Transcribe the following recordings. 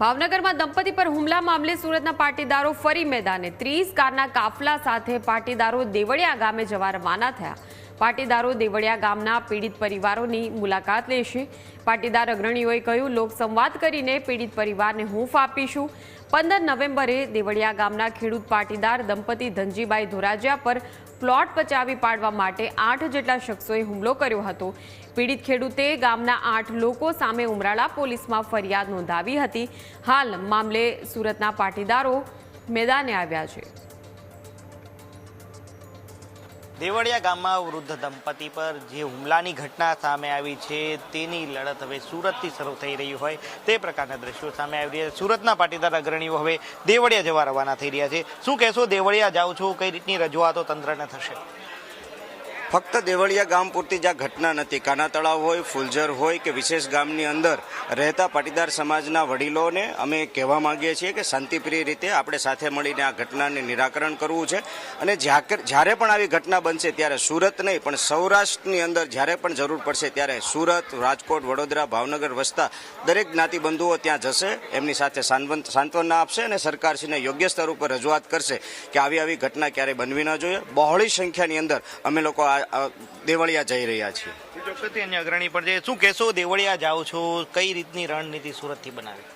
ભાવનગરમાં દંપતી પર હુમલા મામલે સુરતના પાટીદારો ફરી મેદાને. ત્રીસ કારના કાફલા સાથે પાટીદારો દેવળિયા ગામે જવા રવાના થયા. પાટીદારો દેવળિયા ગામના પીડિત પરિવારોની મુલાકાત લેશે. પાટીદાર અગ્રણીઓએ કહ્યું લોકસંવાદ કરીને પીડિત પરિવારને હૂંફ આપીશું. પંદર નવેમ્બરે દેવળિયા ગામના ખેડૂત પાટીદાર દંપતી ધનજીભાઈ ધોરાજીયા પર પ્લોટ પચાવી પાડવા માટે આઠ જેટલા શખ્સોએ હુમલો કર્યો હતો. પીડિત ખેડૂતે ગામના આઠ લોકો સામે ઉમરાળા પોલીસમાં ફરિયાદ નોંધાવી હતી. હાલ મામલે સુરતના પાટીદારો મેદાને આવ્યા છે. દેવળિયા ગામમાં વૃદ્ધ દંપતી પર જે હુમલાની ઘટના સામે આવી છે, તેની લડત હવે સુરતથી શરૂ થઈ રહી હોય તે પ્રકારના દ્રશ્યો સામે આવી રહ્યા છે. સુરતના પાટીદાર અગ્રણીઓ હવે દેવળિયા જવા રવાના થઈ રહ્યા છે. શું કહેશો? દેવળિયા જાઓ છો? કઈ રીતની રજૂઆતો તંત્રને થશે? ફક્ત દેવળિયા ગામ પૂરતી જ આ ઘટના નથી. કાના તળાવ હોય, ફુલઝર હોય કે વિશેષ ગામની અંદર રહેતા પાટીદાર સમાજના વડીલોને અમે કહેવા માંગીએ છીએ કે શાંતિપ્રિય રીતે આપણે સાથે મળીને આ ઘટનાને નિરાકરણ કરવું છે. અને જ્યારે પણ આવી ઘટના બનશે ત્યારે સુરત નહીં, પણ સૌરાષ્ટ્રની અંદર જ્યારે પણ જરૂર પડશે ત્યારે સુરત, રાજકોટ, વડોદરા, ભાવનગર વસતા દરેક જ્ઞાતિબંધુઓ ત્યાં જશે, એમની સાથે સાંત્વન- આપશે અને સરકારશ્રીને યોગ્ય સ્તર ઉપર રજૂઆત કરશે કે આવી આવી ઘટના ક્યારેય બનવી ન જોઈએ. બહોળી સંખ્યાની અંદર અમે લોકો આ દેવળિયા જઈ રહ્યા છીએ. ચોક્કસથી અન્ય અગ્રણી પણ છે શું કહેશો દેવળિયા જાઓ છો કઈ રીતની રણનીતિ સુરતથી બનાવી?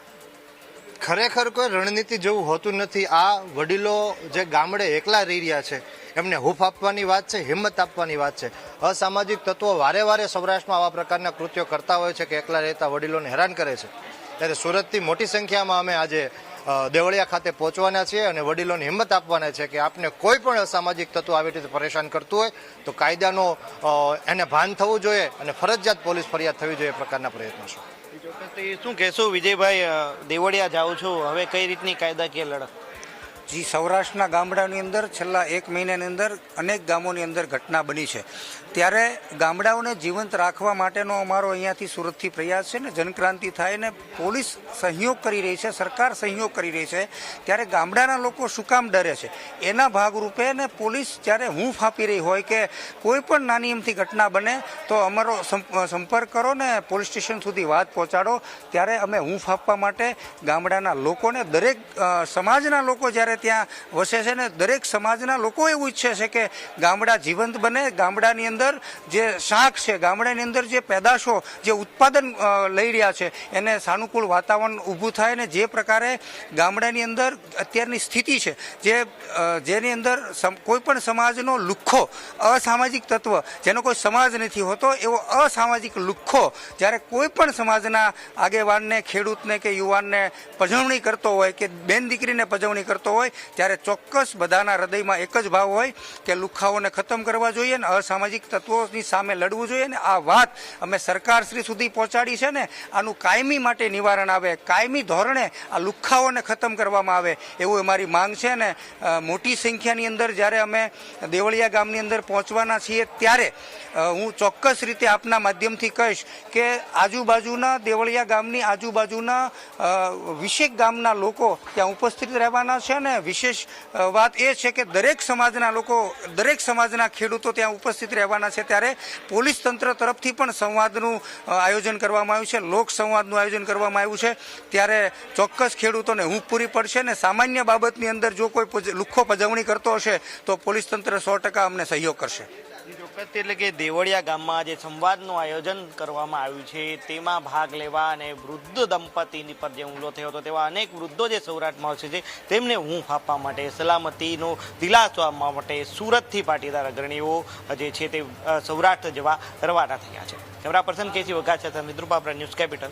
ખરેખર કોઈ રણનીતિ જેવું હોતું નથી. આ વડીલો જે ગામડે એકલા રહી રહ્યા છે એમને હૂફ આપવાની વાત છે હિંમત આપવાની વાત છે. અસામાજિક તત્વો વારે વારે સૌરાષ્ટ્રમાં આવા પ્રકારના કૃત્યો કરતા હોય છે કે એકલા રહેતા વડીલોને હેરાન કરે છે. ત્યારે સુરતથી મોટી સંખ્યામાં અમે આજે દેવળિયા ખાતે પહોંચવાના છે અને વડીલોને હિંમત આપવાના છે કે આપને કોઈ પણ અસામાજિક તત્વ આવી રીતે પરેશાન કરતું હોય, તો કાયદાનો એને ભાન થવું જોઈએ અને ફરજિયાત પોલીસ ફરિયાદ થવી જોઈએ પ્રકારના પ્રયત્નો છે. શું કહેશો, વિજયભાઈ દેવળિયા જાઉં છું, હવે કઈ રીતની કાયદાકીય લડત? જી સૌરાષ્ટ્રના ગામડાની અંદર છેલ્લા એક મહિનાની અંદર અનેક ગામોની અંદર ઘટના બની છે. ત્યારે ગામડાઓને જીવંત રાખવા માટેનો અમારો અહીંયાથી સુરતથી પ્રયાસ છે ને જનક્રાંતિ થાય ને પોલીસ સહયોગ કરી રહી છે, સરકાર સહયોગ કરી રહી છે. ત્યારે ગામડાના લોકો શું કામ ડરે છે? એના ભાગરૂપે ને પોલીસ જ્યારે હું ફાંપી રહી હોય કે કોઈ પણ નાની એમથી ઘટના બને તો અમારો સંપર્ક કરો ને પોલીસ સ્ટેશન સુધી વાત પહોંચાડો. ત્યારે અમે હું ફાંપવા માટે ગામડાના લોકોને દરેક સમાજના લોકો જ્યારે ત્યાં વસે છે ને, દરેક સમાજના લોકો એવું ઈચ્છે છે કે ગામડા જીવંત બને, ગામડાની અંદર જે શાક છે, ગામડાની અંદર જે પેદાશો, જે ઉત્પાદન લઈ રહ્યા છે, એને સાનુકૂળ વાતાવરણ ઊભું થાય ને જે પ્રકારે ગામડાની અંદર અત્યારની સ્થિતિ છે, જે જેની અંદર કોઈ પણ સમાજનો લુખ્ખો, અસામાજિક તત્વ, જેનો કોઈ સમાજ નથી હોતો, એવો અસામાજિક લુખ્ખો જ્યારે કોઈ પણ સમાજના આગેવાનને, ખેડૂતને કે યુવાનને પજવણી કરતો હોય કે બેન દીકરીને પજવણી કરતો હોય ત્યારે ચોક્કસ બધાના હૃદયમાં એક જ ભાવ હોય કે લુખ્ખાઓને ખતમ કરવા જોઈએ ને અસામાજિક તત્વોની સામે લડવું જોઈએ ને આ વાત અમે સરકારશ્રી સુધી પહોંચાડી છે ને, આનું કાયમી માટે નિવારણ આવે, કાયમી ધોરણે આ લુખ્ખાઓને ખતમ કરવામાં આવે, એવું અમારી માંગ છે ને મોટી સંખ્યાની અંદર જ્યારે અમે દેવળિયા ગામની અંદર પહોંચવાના છીએ ત્યારે હું ચોક્કસ રીતે આપના માધ્યમથી કહીશ કે આજુબાજુના દેવળિયા ગામની આજુબાજુના વિશેક ગામના લોકો ત્યાં ઉપસ્થિત રહેવાના છે ને વિશેષ વાત એ છે કે દરેક સમાજના લોકો, દરેક સમાજના ખેડૂતો ત્યાં ઉપસ્થિત રહેવાના છે. ત્યારે પોલીસ તંત્ર તરફથી પણ સંવાદનું આયોજન કરવામાં આવ્યું છે. લોક સંવાદનું આયોજન કરવામાં આવ્યું છે. ત્યારે ચોક્કસ ખેડૂતોને હું પૂરી પડશે ને સામાન્ય બાબતની અંદર જો કોઈ લુખ્ખો પજવણી કરતો હશે, તો પોલીસ તંત્ર સો ટકા અમને સહયોગ કરશે. ચોક્કસથી એટલે કે દેવળિયા ગામમાં જે સંવાદનું આયોજન કરવામાં આવ્યું છે, તેમાં ભાગ લેવા અને વૃદ્ધ દંપતીની પર જે હુમલો થયો હતો, તેવા અનેક વૃદ્ધો જે સૌરાષ્ટ્રમાં આવશે છે, તેમને હું આપવા માટે, સલામતીનો દિલાસો આપવા માટે સુરતથી પાટીદાર અગ્રણીઓ જે છે તે સૌરાષ્ટ્ર જવા રવાના થયા છે. કેમેરા પર્સન કેસી વઘા છે મિત્રુપા ન્યૂઝ કેપિટલ.